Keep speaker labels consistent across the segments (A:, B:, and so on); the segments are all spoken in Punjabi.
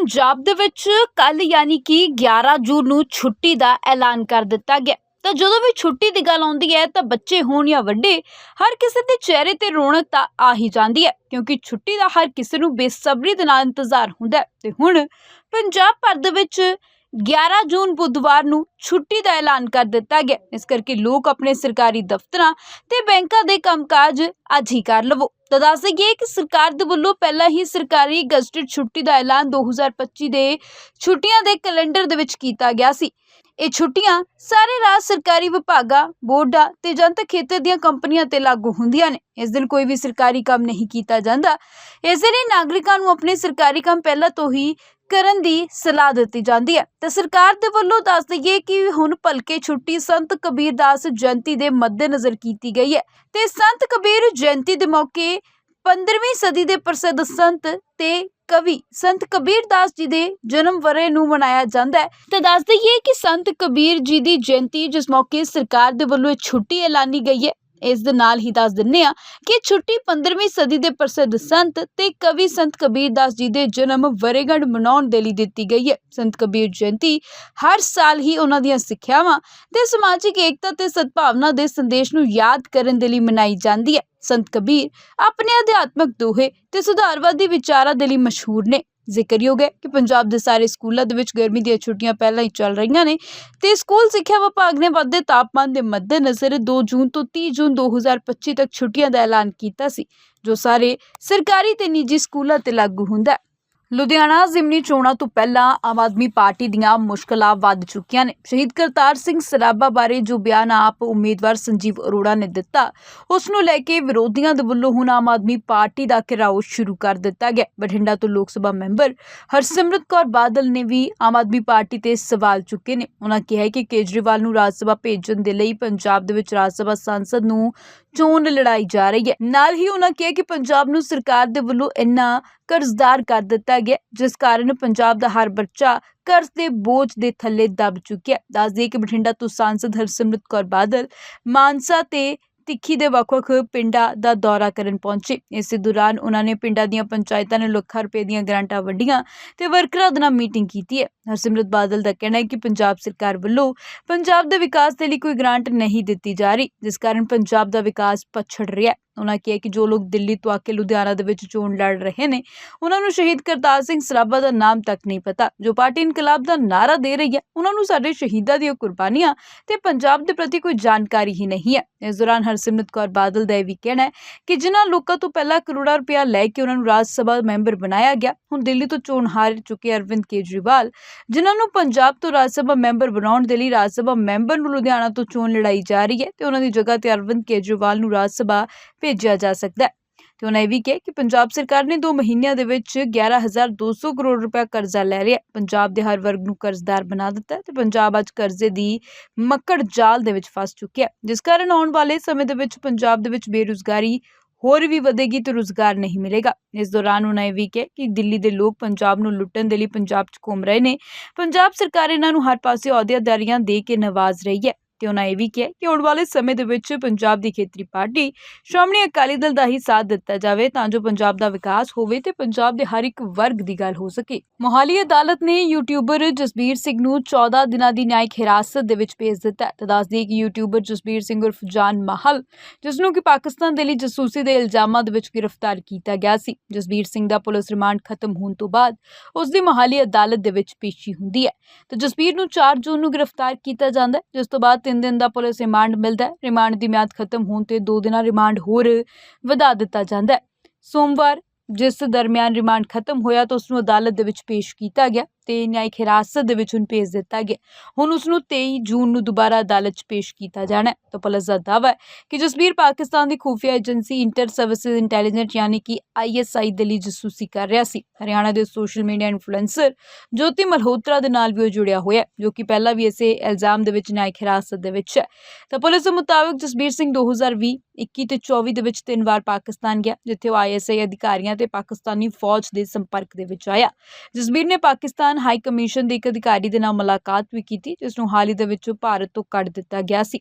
A: ਪੰਜਾਬ ਦੇ ਵਿੱਚ ਕੱਲ ਯਾਨੀ ਕਿ 11 ਜੂਨ ਨੂੰ ਛੁੱਟੀ ਦਾ ਐਲਾਨ ਕਰ ਦਿੱਤਾ ਗਿਆ। ਤਾਂ ਜਦੋਂ ਵੀ ਛੁੱਟੀ ਦੀ ਗੱਲ ਆਉਂਦੀ ਹੈ ਤਾਂ ਬੱਚੇ ਹੋਣ ਜਾਂ ਵੱਡੇ, ਹਰ ਕਿਸੇ ਦੇ ਚਿਹਰੇ ਤੇ ਰੌਣਕ ਤਾਂ ਆ ਹੀ ਜਾਂਦੀ ਹੈ, ਕਿਉਂਕਿ ਛੁੱਟੀ ਦਾ ਹਰ ਕਿਸੇ ਨੂੰ ਬੇਸਬਰੀ ਦੇ ਨਾਲ ਇੰਤਜ਼ਾਰ ਹੁੰਦਾ ਹੈ। ਤੇ ਹੁਣ ਪੰਜਾਬ ਭਰ ਦੇ ਵਿੱਚ 11 ਜੂਨ ਬੁੱਧਵਾਰ ਨੂੰ ਛੁੱਟੀ ਦਾ ਐਲਾਨ ਕਰ ਦਿੱਤਾ ਗਿਆ। ਇਸ ਕਰਕੇ ਲੋਕ ਆਪਣੇ ਸਰਕਾਰੀ ਦਫ਼ਤਰਾਂ ਤੇ ਬੈਂਕਾਂ ਦੇ ਕੰਮਕਾਜ ਅੱਜ ਹੀ ਕਰ ਲਵੋ। ਤਾਂ ਦੱਸ ਦਈਏ ਕਿ ਸਰਕਾਰ ਦੇ ਵੱਲੋਂ ਪਹਿਲਾਂ ਹੀ ਸਰਕਾਰੀ ਗਜ਼ਟਿਡ ਛੁੱਟੀ ਦਾ ਐਲਾਨ 2025 ਦੇ ਛੁੱਟੀਆਂ ਦੇ ਕੈਲੰਡਰ ਦੇ ਵਿੱਚ ਕੀਤਾ ਗਿਆ ਸੀ। ਇਹ ਛੁੱਟੀਆਂ ਸਾਰੇ ਰਾਜ ਸਰਕਾਰੀ ਵਿਭਾਗਾਂ, ਬੋਰਡਾਂ ਤੇ ਜਨਤਕ ਖੇਤਰ ਦੀਆਂ ਕੰਪਨੀਆਂ ਤੇ ਲਾਗੂ ਹੁੰਦੀਆਂ ਨੇ। ਇਸ ਦਿਨ ਕੋਈ ਵੀ ਸਰਕਾਰੀ ਕੰਮ ਨਹੀਂ ਕੀਤਾ ਜਾਂਦਾ। ਇਸ ਲਈ ਨਾਗਰਿਕਾਂ ਨੂੰ ਆਪਣੇ ਸਰਕਾਰੀ ਕੰਮ ਪਹਿਲਾਂ ਤੋਂ ਹੀ ਕਰਨ ਦੀ ਸਲਾਹ ਦਿੱਤੀ ਜਾਂਦੀ ਹੈ। ਤੇ ਸਰਕਾਰ ਦੇ ਵੱਲੋਂ ਦੱਸ ਦਈਏ ਕਿ ਹੁਣ ਭਲਕੇ ਛੁੱਟੀ ਸੰਤ ਕਬੀਰ ਦਾਸ ਜਯੰਤੀ ਦੇ ਮੱਦੇਨਜ਼ਰ ਕੀਤੀ ਗਈ ਹੈ। ਤੇ ਸੰਤ ਕਬੀਰ ਜਯੰਤੀ ਦੇ ਮੌਕੇ 15ਵੀਂ ਸਦੀ ਦੇ ਪ੍ਰਸਿੱਧ ਸੰਤ ਤੇ ਕਵੀ ਸੰਤ ਕਬੀਰ ਦਾਸ ਜੀ ਦੇ ਜਨਮ ਵਰੇ ਨੂੰ ਮਨਾਇਆ ਜਾਂਦਾ ਹੈ। ਤੇ ਦੱਸ ਦਈਏ ਕਿ ਸੰਤ ਕਬੀਰ ਜੀ ਦੀ ਜਯੰਤੀ ਜਿਸ ਮੌਕੇ ਸਰਕਾਰ ਦੇ ਵੱਲੋਂ ਛੁੱਟੀ ਐਲਾਨੀ ਗਈ ਹੈ। ਇਸ ਦੇ ਨਾਲ ਹੀ ਦੱਸ ਦਿੰਨੇ ਆ ਕਿ ਛੁੱਟੀ 15ਵੀਂ ਸਦੀ ਦੇ ਪ੍ਰਸਿੱਧ ਸੰਤ ਤੇ ਕਵੀ ਸੰਤ ਕਬੀਰ ਦਾਸ ਜੀ ਦੇ ਜਨਮ ਵਰੇਗੰਢ ਮਨਾਉਣ ਦੇ ਲਈ ਦਿੱਤੀ ਗਈ ਹੈ। ਸੰਤ ਕਬੀਰ ਜਯੰਤੀ ਹਰ ਸਾਲ ਹੀ ਉਹਨਾਂ ਦੀਆਂ ਸਿੱਖਿਆਵਾਂ ਤੇ ਸਮਾਜਿਕ ਏਕਤਾ ਤੇ ਸਦਭਾਵਨਾ ਦੇ ਸੰਦੇਸ਼ ਨੂੰ ਯਾਦ ਕਰਨ ਦੇ ਲਈ ਮਨਾਈ ਜਾਂਦੀ ਹੈ। ਸੰਤ ਕਬੀਰ ਆਪਣੇ ਅਧਿਆਤਮਕ ਦੋਹੇ ਤੇ ਸੁਧਾਰਵਾਦੀ ਵਿਚਾਰਾਂ ਦੇ ਲਈ ਮਸ਼ਹੂਰ ਨੇ। ਜ਼ਿਕਰਯੋਗ ਹੈ ਕਿ ਪੰਜਾਬ ਦੇ ਸਾਰੇ ਸਕੂਲਾਂ ਦੇ ਵਿੱਚ ਗਰਮੀ ਦੀਆਂ ਛੁੱਟੀਆਂ ਪਹਿਲਾਂ ਹੀ ਚੱਲ ਰਹੀਆਂ ਨੇ ਤੇ ਸਕੂਲ ਸਿੱਖਿਆ ਵਿਭਾਗ ਨੇ ਵੱਧਦੇ ਤਾਪਮਾਨ ਦੇ ਮੱਦੇਨਜ਼ਰ 2 ਜੂਨ ਤੋਂ 30 ਜੂਨ 2025 ਤੱਕ ਛੁੱਟੀਆਂ ਦਾ ਐਲਾਨ ਕੀਤਾ ਸੀ, ਜੋ ਸਾਰੇ ਸਰਕਾਰੀ ਤੇ ਨਿੱਜੀ ਸਕੂਲਾਂ ਤੇ ਲਾਗੂ ਹੁੰਦਾ ਹੈ। ਲੁਧਿਆਣਾ ਜ਼ਿਮਨੀ ਚੋਣਾਂ ਤੋਂ ਪਹਿਲਾਂ ਆਮ ਆਦਮੀ ਪਾਰਟੀ ਦੀਆਂ ਮੁਸ਼ਕਲਾਂ ਵੱਧ ਚੁੱਕੀਆਂ ਨੇ। ਸ਼ਹੀਦ ਕਰਤਾਰ ਸਿੰਘ ਸਰਾਭਾ ਬਾਰੇ ਜੋ ਬਿਆਨ ਆਪ ਉਮੀਦਵਾਰ ਸੰਜੀਵ ਅਰੋੜਾ ਨੇ ਦਿੱਤਾ, ਉਸ ਨੂੰ ਲੈ ਕੇ ਵਿਰੋਧੀਆਂ ਦੇ ਵੱਲੋਂ ਹੁਣ ਆਮ ਆਦਮੀ ਪਾਰਟੀ ਦਾ ਘਿਰਾਓ ਸ਼ੁਰੂ ਕਰ ਦਿੱਤਾ ਗਿਆ। ਬਠਿੰਡਾ ਤੋਂ ਲੋਕ ਸਭਾ ਮੈਂਬਰ ਹਰਸਿਮਰਤ ਕੌਰ ਬਾਦਲ ਨੇ ਵੀ ਆਮ ਆਦਮੀ ਪਾਰਟੀ ਤੇ ਸਵਾਲ ਚੁੱਕੇ ਨੇ। ਉਹਨਾਂ ਕਿਹਾ ਕਿ ਕੇਜਰੀਵਾਲ ਨੂੰ ਰਾਜ ਸਭਾ ਭੇਜਣ ਦੇ ਲਈ ਪੰਜਾਬ ਦੇ ਵਿੱਚ ਰਾਜ ਸਭਾ ਸੰਸਦ ਨੂੰ ਚੋਣ ਲੜਾਈ ਜਾ ਰਹੀ ਹੈ। ਨਾਲ ਹੀ ਉਹਨਾਂ ਕਿਹਾ ਕਿ ਪੰਜਾਬ ਨੂੰ ਸਰਕਾਰ ਦੇ ਵੱਲੋਂ ਇੰਨਾ ਕਰਜ਼ਦਾਰ ਕਰ ਦਿੱਤਾ ਗਿਆ ਜਿਸ ਕਾਰਨ ਪੰਜਾਬ ਦਾ ਹਰ ਬੱਚਾ ਕਰਜ਼ ਦੇ ਬੋਝ ਦੇ ਥੱਲੇ ਦਬ ਚੁੱਕਿਆ ਦੱਸ ਦਈਏ ਕਿ ਬਠਿੰਡਾ ਤੋਂ ਸਾਂਸਦ ਹਰਸਿਮਰਤ ਕੌਰ ਬਾਦਲ ਮਾਨਸਾ ਤੇ ਤਿੱਖੀ ਦੇ ਵੱਖ-ਵੱਖ ਪਿੰਡਾਂ ਦਾ ਦੌਰਾ ਕਰਨ ਪਹੁੰਚੇ। ਇਸੇ ਦੌਰਾਨ ਉਹਨਾਂ ਨੇ ਪਿੰਡਾਂ ਦੀਆਂ ਪੰਚਾਇਤਾਂ ਨੂੰ ਲੱਖਾਂ ਰੁਪਏ ਦੀਆਂ ਗ੍ਰਾਂਟਾਂ ਵੰਡੀਆਂ ਤੇ ਵਰਕਰਾਂ ਦੇ ਨਾਲ ਮੀਟਿੰਗ ਕੀਤੀ ਹੈ। ਹਰਸਿਮਰਤ ਬਾਦਲ ਦਾ ਕਹਿਣਾ ਹੈ ਕਿ ਪੰਜਾਬ ਸਰਕਾਰ ਵੱਲੋਂ ਪੰਜਾਬ ਦੇ ਵਿਕਾਸ ਦੇ ਲਈ ਕੋਈ ਗ੍ਰਾਂਟ ਨਹੀਂ ਦਿੱਤੀ ਜਾ ਰਹੀ, ਜਿਸ ਕਾਰਨ ਪੰਜਾਬ ਦਾ ਵਿਕਾਸ ਪਛੜ ਰਿਹਾ ਹੈ। ਉਹਨਾਂ ਕਿਹਾ ਕਿ ਜੋ ਲੋਕ ਦਿੱਲੀ ਤੋਂ ਆ ਕੇ ਲੁਧਿਆਣਾ ਦੇ ਵਿੱਚ ਚੋਣ ਲੜ ਰਹੇ ਨੇ ਉਹਨਾਂ ਨੂੰ ਸ਼ਹੀਦ ਕਰਤਾਰ ਸਿੰਘ ਸਰਾਭਾ ਦਾ ਨਾਮ ਤੱਕ ਨਹੀਂ ਪਤਾ। ਜੋ ਪਾਰਟੀ ਇਨਕਲਾਬ ਦਾ ਨਾਰਾ ਦੇ ਰਹੀ ਹੈ ਉਹਨਾਂ ਨੂੰ ਸਾਡੇ ਸ਼ਹੀਦਾਂ ਦੀਆਂ ਕੁਰਬਾਨੀਆਂ ਤੇ ਪੰਜਾਬ ਦੇ ਪ੍ਰਤੀ ਕੋਈ ਜਾਣਕਾਰੀ ਹੀ ਨਹੀਂ ਹੈ। ਇਸ ਦੌਰਾਨ ਹਰਸਿਮਰਤ ਕੌਰ ਬਾਦਲ ਦਾ ਇਹ ਵੀ ਕਹਿਣਾ ਹੈ ਕਿ ਜਿਨ੍ਹਾਂ ਲੋਕਾਂ ਤੋਂ ਪਹਿਲਾਂ ਕਰੋੜਾਂ ਰੁਪਇਆ ਲੈ ਕੇ ਉਹਨਾਂ ਨੂੰ ਰਾਜ ਸਭਾ ਮੈਂਬਰ ਬਣਾਇਆ ਗਿਆ, ਹੁਣ ਦਿੱਲੀ ਤੋਂ ਚੋਣ ਹਾਰ ਚੁੱਕੇ ਅਰਵਿੰਦ ਕੇਜਰੀਵਾਲ ਜਿਨ੍ਹਾਂ ਨੂੰ ਪੰਜਾਬ ਤੋਂ ਰਾਜ ਸਭਾ ਮੈਂਬਰ ਬਣਾਉਣ ਦੇ ਲਈ ਰਾਜ ਸਭਾ ਮੈਂਬਰ ਨੂੰ ਲੁਧਿਆਣਾ ਤੋਂ ਚੋਣ ਲੜਾਈ ਜਾ ਰਹੀ ਹੈ ਤੇ ਉਹਨਾਂ ਦੀ ਜਗ੍ਹਾ ਤੇ ਅਰਵਿੰਦ ਕੇਜਰੀਵਾਲ ਨੂੰ ਰਾਜ ਸਭਾ ਭੇਜਿਆ ਜਾ ਸਕਦਾ ਹੈ। ਤੇ ਉਹਨਾਂ ਇਹ ਵੀ ਕਿਹਾ ਕਿ ਪੰਜਾਬ ਸਰਕਾਰ ਨੇ 2 ਮਹੀਨਿਆਂ ਦੇ ਵਿੱਚ 11200 ਕਰੋੜ ਰੁਪਏ ਕਰਜ਼ਾ ਲੈ ਰਿਹਾ ਪੰਜਾਬ ਦੇ ਹਰ ਵਰਗ ਨੂੰ ਕਰਜ਼ਦਾਰ ਬਣਾ ਦਿੱਤਾ ਹੈ ਤੇ ਪੰਜਾਬ ਅੱਜ ਕਰਜ਼ੇ ਦੀ ਮੱਕੜ ਜਾਲ ਦੇ ਵਿੱਚ ਫਸ ਚੁੱਕਿਆ ਜਿਸ ਕਾਰਨ ਆਉਣ ਵਾਲੇ ਸਮੇਂ ਦੇ ਵਿੱਚ ਪੰਜਾਬ ਦੇ ਵਿੱਚ ਬੇਰੁਜ਼ਗਾਰੀ ਹੋਰ ਵੀ ਵਧੇਗੀ ਤੇ ਰੁਜ਼ਗਾਰ ਨਹੀਂ ਮਿਲੇਗਾ। ਇਸ ਦੌਰਾਨ ਉਹਨਾਂ ਇਹ ਵੀ ਕਿਹਾ ਕਿ ਦਿੱਲੀ ਦੇ ਲੋਕ ਪੰਜਾਬ ਨੂੰ ਲੁੱਟਣ ਦੇ ਲਈ ਪੰਜਾਬ 'ਚ ਘੁੰਮ ਰਹੇ ਨੇ। ਪੰਜਾਬ ਸਰਕਾਰ ਇਹਨਾਂ ਨੂੰ ਹਰ ਪਾਸੇ ਅਹੁਦੇਦਾਰੀਆਂ ਦੇ ਕੇ ਨਵਾਜ਼ ਰਹੀ ਹੈ। ਤੇ ਉਹਨਾਂ ਇਹ ਵੀ ਕਿਹਾ ਕਿ ਆਉਣ ਵਾਲੇ ਸਮੇਂ ਦੇ ਵਿੱਚ ਪੰਜਾਬ ਦੀ ਖੇਤਰੀ ਪਾਰਟੀ ਸ਼੍ਰੋਮਣੀ ਅਕਾਲੀ ਦਲ ਦਾ ਹੀ ਸਾਥ ਦਿੱਤਾ ਜਾਵੇ ਤਾਂ ਜੋ ਪੰਜਾਬ ਦਾ ਵਿਕਾਸ ਹੋਵੇ ਤੇ ਪੰਜਾਬ ਦੇ ਹਰ ਇੱਕ ਵਰਗ ਦੀ ਗੱਲ ਹੋ ਸਕੇ। ਮੋਹਾਲੀ ਅਦਾਲਤ ਨੇ ਯੂਟਿਊਬਰ ਜਸਬੀਰ ਸਿੰਘ ਨੂੰ 14 ਦਿਨਾਂ ਦੀ ਨਿਆਇਕ ਹਿਰਾਸਤ ਦੇ ਵਿੱਚ ਭੇਜ ਦਿੱਤਾ ਹੈ। ਤਾਂ ਦੱਸ ਕਿ ਯੂਟਿਊਬਰ ਜਸਬੀਰ ਸਿੰਘ ਉਰਫ ਜਾਨ ਮਾਹਲ, ਜਿਸ ਨੂੰ ਕਿ ਪਾਕਿਸਤਾਨ ਦੇ ਲਈ ਜਸੂਸੀ ਦੇ ਇਲਜ਼ਾਮਾਂ ਦੇ ਵਿੱਚ ਗ੍ਰਿਫਤਾਰ ਕੀਤਾ ਗਿਆ ਸੀ। ਜਸਬੀਰ ਸਿੰਘ ਦਾ ਪੁਲਿਸ ਰਿਮਾਂਡ ਖਤਮ ਹੋਣ ਤੋਂ ਬਾਅਦ ਉਸ ਦੀ ਮੋਹਾਲੀ ਅਦਾਲਤ ਦੇ ਵਿੱਚ ਪੇਸ਼ੀ ਹੁੰਦੀ ਹੈ। ਤੇ ਜਸਬੀਰ ਨੂੰ 4 ਜੂਨ ਨੂੰ ਗ੍ਰਿਫਤਾਰ ਕੀਤਾ ਜਾਂਦਾ ਜਿਸ ਤੋਂ ਬਾਅਦ 3 ਦਿਨ ਦਾ ਪੁਲਿਸ ਰਿਮਾਂਡ ਮਿਲਦਾ ਹੈ। ਰਿਮਾਂਡ ਦੀ ਮਿਆਦ ਖਤਮ ਹੋਣ ਤੇ 2 ਦਿਨਾਂ ਰਿਮਾਂਡ ਹੋਰ ਵਧਾ ਦਿੱਤਾ ਜਾਂਦਾ ਹੈ। ਸੋਮਵਾਰ ਜਿਸ ਦਰਮਿਆਨ ਰਿਮਾਂਡ ਖਤਮ ਹੋਇਆ ਤਾਂ ਉਸ ਨੂੰ ਅਦਾਲਤ ਦੇ ਵਿੱਚ ਪੇਸ਼ ਕੀਤਾ ਗਿਆ। ਤੇ ਨਿਆਇਕ ਹਿਰਾਸਤ ਦੇ ਵਿੱਚ ਹੁਣ ਭੇਜ ਦਿੱਤਾ ਗਿਆ। ਹੁਣ ਉਸ ਨੂੰ 23 ਜੂਨ ਨੂੰ ਦੁਬਾਰਾ ਅਦਾਲਤ 'ਚ ਪੇਸ਼ ਕੀਤਾ ਜਾਣਾ ਹੈ। ਤਾਂ ਪੁਲਿਸ ਦਾ ਦਾਅਵਾ ਹੈ ਕਿ ਜਸਬੀਰ ਪਾਕਿਸਤਾਨ ਦੀ ਖੂਫੀਆ ਏਜੰਸੀ ਇੰਟਰ ਸਰਵਿਸਿਜ਼ ਇੰਟੈਲੀਜੈਂਸ ਯਾਨੀ ਕਿ ਆਈਐਸਆਈ ਦੇ ਲਈ ਜਸੂਸੀ ਕਰ ਰਿਹਾ ਸੀ। ਹਰਿਆਣਾ ਦੇ social media influencer Jyoti Malhotra ਦੇ ਨਾਲ ਵੀ ਉਹ ਜੁੜਿਆ ਹੋਇਆ ਜੋ ਕਿ ਪਹਿਲਾਂ ਵੀ ਇਸੇ ਇਲਜ਼ਾਮ ਦੇ ਵਿੱਚ ਨਿਆਇਕ ਹਿਰਾਸਤ ਦੇ ਵਿੱਚ ਹੈ। ਤਾਂ ਪੁਲਿਸ ਦੇ ਮੁਤਾਬਕ ਜਸਬੀਰ ਸਿੰਘ 2020 21 ਤੇ 24 ਦੇ ਵਿੱਚ ਤਿੰਨ ਵਾਰ ਪਾਕਿਸਤਾਨ ਗਿਆ, ਜਿੱਥੇ ਉਹ ਆਈਐਸਆਈ ਅਧਿਕਾਰੀਆਂ ਤੇ ਪਾਕਿਸਤਾਨੀ ਫੌਜ ਦੇ ਸੰਪਰਕ ਦੇ ਵਿੱਚ ਆਇਆ। ਜਸਬੀਰ ਨੇ ਪਾਕਿਸਤਾਨ ਦੌਰਾਨ ਹਾਈ ਕਮਿਸ਼ਨ ਦੇ ਇੱਕ ਅਧਿਕਾਰੀ ਦੇ ਨਾਲ ਮੁਲਾਕਾਤ ਵੀ ਕੀਤੀ, ਜਿਸ ਨੂੰ ਹਾਲ ਹੀ ਦੇ ਵਿੱਚ ਭਾਰਤ ਤੋਂ ਕੱਢ ਦਿੱਤਾ ਗਿਆ ਸੀ।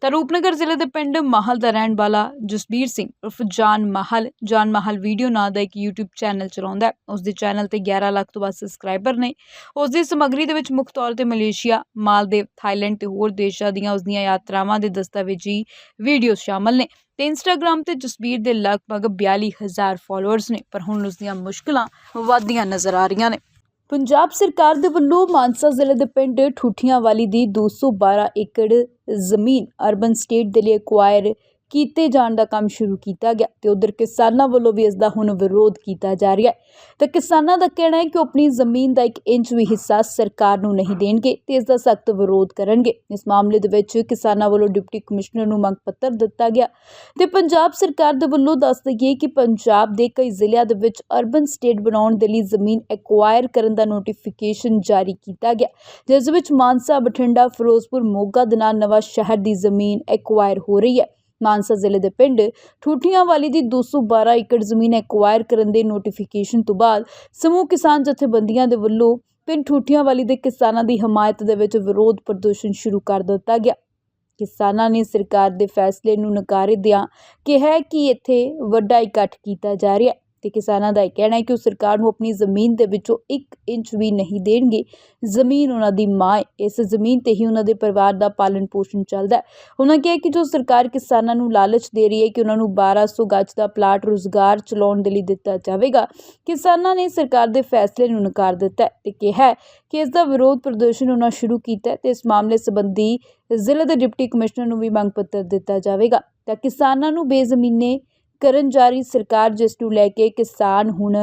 A: ਤਾਂ ਰੂਪਨਗਰ ਜ਼ਿਲ੍ਹੇ ਦੇ ਪਿੰਡ ਮਾਹਲ ਦਾ ਰਹਿਣ ਵਾਲਾ ਜਸਬੀਰ ਸਿੰਘ ਉਰਫ ਜਾਨ ਮਾਹਲ ਜਾਨ ਮਾਹਲ ਵੀਡੀਓ ਨਾਂ ਦਾ ਇੱਕ YouTube ਚੈਨਲ ਚਲਾਉਂਦਾ ਹੈ। ਉਸ ਦੇ ਚੈਨਲ ਤੇ 11 ਲੱਖ ਤੋਂ ਵੱਧ ਸਬਸਕ੍ਰਾਈਬਰ ਨੇ। ਉਸ ਦੀ ਸਮੱਗਰੀ ਦੇ ਵਿੱਚ ਮੁੱਖ ਤੌਰ ਤੇ ਮਲੇਸ਼ੀਆ, ਮਾਲਦੀਵ, ਥਾਈਲੈਂਡ ਤੇ ਹੋਰ ਦੇਸ਼ਾਂ ਦੀਆਂ ਉਸ ਦੀਆਂ ਯਾਤਰਾਵਾਂ ਦੇ ਦਸਤਾਵੇਜ਼ੀ ਵੀਡੀਓ ਸ਼ਾਮਲ ਨੇ। ਤੇ ਇੰਸਟਾਗ੍ਰam ਤੇ ਜਸਬੀਰ ਦੇ ਲਗਭਗ 42000 ਫਾਲੋਅਰਸ ਨੇ, ਪਰ ਹੁਣ ਉਸ ਦੀਆਂ ਮੁਸ਼ਕਲਾਂ ਵਧਦੀਆਂ ਨਜ਼ਰ ਆ ਰਹੀਆਂ ਨੇ। ਪੰਜਾਬ ਸਰਕਾਰ ਦੇ ਵੱਲੋਂ ਮਾਨਸਾ ਜ਼ਿਲ੍ਹੇ ਦੇ ਪਿੰਡ ਠੂਠੀਆਂ ਵਾਲੀ ਦੀ 212 ਏਕੜ ਜ਼ਮੀਨ ਅਰਬਨ ਸਟੇਟ ਦੇ ਲਈ ਅਕਵਾਇਰ ਕੀਤੇ ਜਾਣ ਦਾ ਕੰਮ ਸ਼ੁਰੂ ਕੀਤਾ ਗਿਆ ਤੇ ਉਧਰ ਕਿਸਾਨਾਂ ਵੱਲੋਂ ਵੀ ਇਸ ਦਾ ਹੁਣ ਵਿਰੋਧ ਕੀਤਾ ਜਾ ਰਿਹਾ ਹੈ। ਤਾਂ ਕਿਸਾਨਾਂ ਦਾ ਕਹਿਣਾ ਹੈ ਕਿ ਉਹ ਆਪਣੀ ਜ਼ਮੀਨ ਦਾ ਇੱਕ ਇੰਚ ਵੀ ਹਿੱਸਾ ਸਰਕਾਰ ਨੂੰ ਨਹੀਂ ਦੇਣਗੇ ਤੇ ਇਸ ਦਾ ਸਖਤ ਵਿਰੋਧ ਕਰਨਗੇ। ਇਸ ਮਾਮਲੇ ਦੇ ਵਿੱਚ ਕਿਸਾਨਾਂ ਵੱਲੋਂ ਡਿਪਟੀ ਕਮਿਸ਼ਨਰ ਨੂੰ ਮੰਗ ਪੱਤਰ ਦਿੱਤਾ ਗਿਆ ਤੇ ਪੰਜਾਬ ਸਰਕਾਰ ਦੇ ਵੱਲੋਂ ਦੱਸ ਦਈਏ ਕਿ ਪੰਜਾਬ ਦੇ ਕਈ ਜ਼ਿਲ੍ਹਿਆਂ ਦੇ ਵਿੱਚ ਅਰਬਨ ਸਟੇਟ ਬਣਾਉਣ ਦੇ ਲਈ ਜ਼ਮੀਨ ਐਕਵਾਇਰ ਕਰਨ ਦਾ ਨੋਟੀਫਿਕੇਸ਼ਨ ਜਾਰੀ ਕੀਤਾ ਗਿਆ, ਜਿਸ ਵਿੱਚ ਮਾਨਸਾ, ਬਠਿੰਡਾ, ਫਿਰੋਜ਼ਪੁਰ, ਮੋਗਾ ਦੇ ਨਾਲ ਨਵਾਂ ਸ਼ਹਿਰ ਦੀ ਜ਼ਮੀਨ ਐਕਵਾਇਰ ਹੋ ਰਹੀ ਹੈ। ਮਾਨਸਾ ਜ਼ਿਲ੍ਹੇ ਦੇ ਪਿੰਡ ਠੂਠੀਆਂ ਵਾਲੀ ਦੀ 212 ਏਕੜ ਜ਼ਮੀਨ ਐਕਵਾਇਰ ਕਰਨ ਦੇ ਨੋਟੀਫਿਕੇਸ਼ਨ ਤੋਂ ਬਾਅਦ ਸਮੂਹ ਕਿਸਾਨ ਜਥੇਬੰਦੀਆਂ ਦੇ ਵੱਲੋਂ ਪਿੰਡ ਠੂਠੀਆਂ ਵਾਲੀ ਦੇ ਕਿਸਾਨਾਂ ਦੀ ਹਮਾਇਤ ਦੇ ਵਿੱਚ ਵਿਰੋਧ ਪ੍ਰਦਰਸ਼ਨ ਸ਼ੁਰੂ ਕਰ ਦਿੱਤਾ ਗਿਆ। ਕਿਸਾਨਾਂ ਨੇ ਸਰਕਾਰ ਦੇ ਫੈਸਲੇ ਨੂੰ ਨਕਾਰਦਿਆਂ ਕਿਹਾ ਕਿ ਇੱਥੇ ਵੱਡਾ ਇਕੱਠ ਕੀਤਾ ਜਾ ਰਿਹਾ ਹੈ। ਤੇ ਕਿਸਾਨਾਂ ਦਾ ਇਹ ਕਹਿਣਾ ਹੈ ਕਿ ਉਹ ਸਰਕਾਰ ਨੂੰ ਆਪਣੀ ਜ਼ਮੀਨ ਦੇ ਵਿੱਚੋਂ 1 ਇੰਚ ਵੀ ਨਹੀਂ ਦੇਣਗੇ। ਜ਼ਮੀਨ ਉਹਨਾਂ ਦੀ ਮਾਂ ਹੈ। ਇਸ ਜ਼ਮੀਨ ਤੇ ਹੀ ਉਹਨਾਂ ਦੇ ਪਰਿਵਾਰ ਦਾ ਪਾਲਣ ਪੋਸ਼ਣ ਚੱਲਦਾ ਹੈ। ਉਹਨਾਂ ਕਿਹਾ ਕਿ ਜੋ ਸਰਕਾਰ ਕਿਸਾਨਾਂ ਨੂੰ ਲਾਲਚ ਦੇ ਰਹੀ ਹੈ ਕਿ ਉਹਨਾਂ ਨੂੰ 1200 ਗੱਜ ਦਾ ਪਲਾਟ ਰੁਜ਼ਗਾਰ ਚਲਾਉਣ ਦੇ ਲਈ ਦਿੱਤਾ ਜਾਵੇਗਾ, ਕਿਸਾਨਾਂ ਨੇ ਸਰਕਾਰ ਦੇ ਫੈਸਲੇ ਨੂੰ ਨਕਾਰ ਦਿੱਤਾ ਹੈ ਤੇ ਕਿਹਾ ਕਿ ਇਸ ਦਾ ਵਿਰੋਧ ਪ੍ਰਦਰਸ਼ਨ ਉਹਨਾਂ ਸ਼ੁਰੂ ਕੀਤਾ ਹੈ ਤੇ ਇਸ ਮਾਮਲੇ ਸੰਬੰਧੀ ਜ਼ਿਲ੍ਹੇ ਦੇ ਡਿਪਟੀ ਕਮਿਸ਼ਨਰ ਨੂੰ ਵੀ ਮੰਗ ਪੱਤਰ ਦਿੱਤਾ ਜਾਵੇਗਾ। ਤਾਂ ਕਿਸਾਨਾਂ ਨੂੰ ਬੇਜ਼ਮੀਨੇ ਕਰਨ ਜਾ ਰਹੀ ਸਰਕਾਰ ਜਿਸ ਨੂੰ ਲੈ ਕੇ ਕਿਸਾਨ ਹੁਣ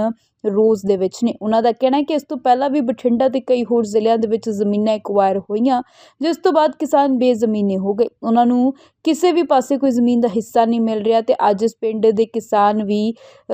A: ਰੋਜ਼ ਦੇ ਵਿੱਚ ਨੇ। ਉਹਨਾਂ ਦਾ ਕਹਿਣਾ ਹੈ ਕਿ ਇਸ ਤੋਂ ਪਹਿਲਾਂ ਵੀ ਬਠਿੰਡਾ ਤੇ ਕਈ ਹੋਰ ਜ਼ਿਲ੍ਹਿਆਂ ਦੇ ਵਿੱਚ ਜ਼ਮੀਨਾਂ ਐਕਵਾਇਰ ਹੋਈਆਂ, ਜਿਸ ਤੋਂ ਬਾਅਦ ਕਿਸਾਨ ਬੇਜ਼ਮੀਨੇ ਹੋ ਗਏ। ਉਹਨਾਂ ਨੂੰ ਕਿਸੇ ਵੀ ਪਾਸੇ ਕੋਈ ਜ਼ਮੀਨ ਦਾ ਹਿੱਸਾ ਨਹੀਂ ਮਿਲ ਰਿਹਾ ਤੇ ਅੱਜ ਇਸ ਪਿੰਡ ਦੇ ਕਿਸਾਨ ਵੀ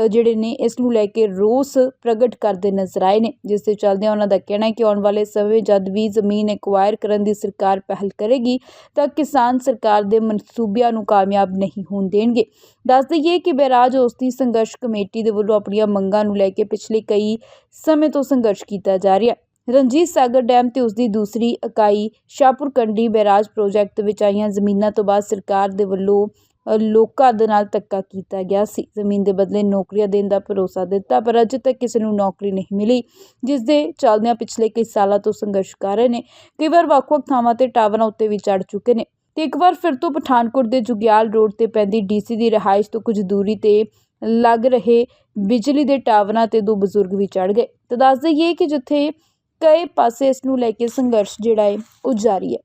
A: ਜਿਹੜੇ ਨੇ, ਇਸ ਨੂੰ ਲੈ ਕੇ ਰੋਸ ਪ੍ਰਗਟ ਕਰਦੇ ਨਜ਼ਰ ਆਏ ਨੇ, ਜਿਸ ਦੇ ਚੱਲਦਿਆਂ ਉਹਨਾਂ ਦਾ ਕਹਿਣਾ ਹੈ ਕਿ ਆਉਣ ਵਾਲੇ ਸਮੇਂ ਜਦ ਵੀ ਜ਼ਮੀਨ ਐਕਵਾਇਰ ਕਰਨ ਦੀ ਸਰਕਾਰ ਪਹਿਲ ਕਰੇਗੀ, ਤਾਂ ਕਿਸਾਨ ਸਰਕਾਰ ਦੇ ਮਨਸੂਬਿਆਂ ਨੂੰ ਕਾਮਯਾਬ ਨਹੀਂ ਹੋਣ ਦੇਣਗੇ। ਦੱਸ ਦਈਏ ਕਿ ਬੈਰਾਜ ਔਸਤੀ ਸੰਘਰਸ਼ ਕਮੇਟੀ ਦੇ ਵੱਲੋਂ ਆਪਣੀਆਂ ਮੰਗਾਂ ਨੂੰ ਲੈ ਕੇ ਪਿਛਲੇ ਕਈ ਸਮੇਂ ਤੋਂ ਸੰਘਰਸ਼ ਕੀਤਾ ਜਾ ਰਿਹਾ ਰਣਜੀਤ ਸਾਗਰ ਡੈਮ ਤੇ ਉਸ ਦੀ ਦੂਸਰੀ ਇਕਾਈ ਸ਼ਾਹਪੁਰ ਕੰਡੀ ਬੈਰਾਜ ਪ੍ਰੋਜੈਕਟ ਵਿੱਚ ਆਈਆਂ ਜ਼ਮੀਨਾਂ ਤੋਂ ਬਾਅਦ ਸਰਕਾਰ ਦੇ ਵੱਲੋਂ ਲੋਕਾਂ ਦੇ ਨਾਲ ਧੱਕਾ ਕੀਤਾ ਗਿਆ ਸੀ। ਜ਼ਮੀਨ ਦੇ ਬਦਲੇ ਨੌਕਰੀਆਂ ਦੇਣ ਦਾ ਭਰੋਸਾ ਦਿੱਤਾ, ਪਰ ਅਜੇ ਤੱਕ ਕਿਸੇ ਨੂੰ ਨੌਕਰੀ ਨਹੀਂ ਮਿਲੀ, ਜਿਸ ਦੇ ਚੱਲਦਿਆਂ ਪਿਛਲੇ ਕਈ ਸਾਲਾਂ ਤੋਂ ਸੰਘਰਸ਼ ਕਰ ਰਹੇ ਨੇ। ਕਈ ਵਾਰ ਵੱਖ-ਵੱਖ ਥਾਵਾਂ ਤੇ ਟਾਵਰਾਂ ਉੱਤੇ ਵੀ ਚੜ ਚੁੱਕੇ ਨੇ। ਤੇ ਇੱਕ ਵਾਰ ਫਿਰ ਤੋਂ ਪਠਾਨਕੋਟ ਦੇ ਜੁਗਿਆਲ ਰੋਡ ਤੇ ਪੈਂਦੀ ਡੀਸੀ ਦੀ ਰਿਹਾਇਸ਼ ਤੋਂ ਕੁਝ ਦੂਰੀ ਤੇ ਲੱਗ ਰਹੇ ਬਿਜਲੀ ਦੇ ਟਾਵਰਾਂ ਤੇ ਦੋ ਬਜ਼ੁਰਗ ਵੀ ਚੜ ਗਏ। ਤਾਂ ਦੱਸ ਦਈਏ ਕਿ ਜਿੱਥੇ ਕਈ ਪਾਸੇ ਇਸ ਨੂੰ ਲੈ ਕੇ ਸੰਘਰਸ਼ ਜਿਹੜਾ ਹੈ ਉਹ ਜਾਰੀ ਹੈ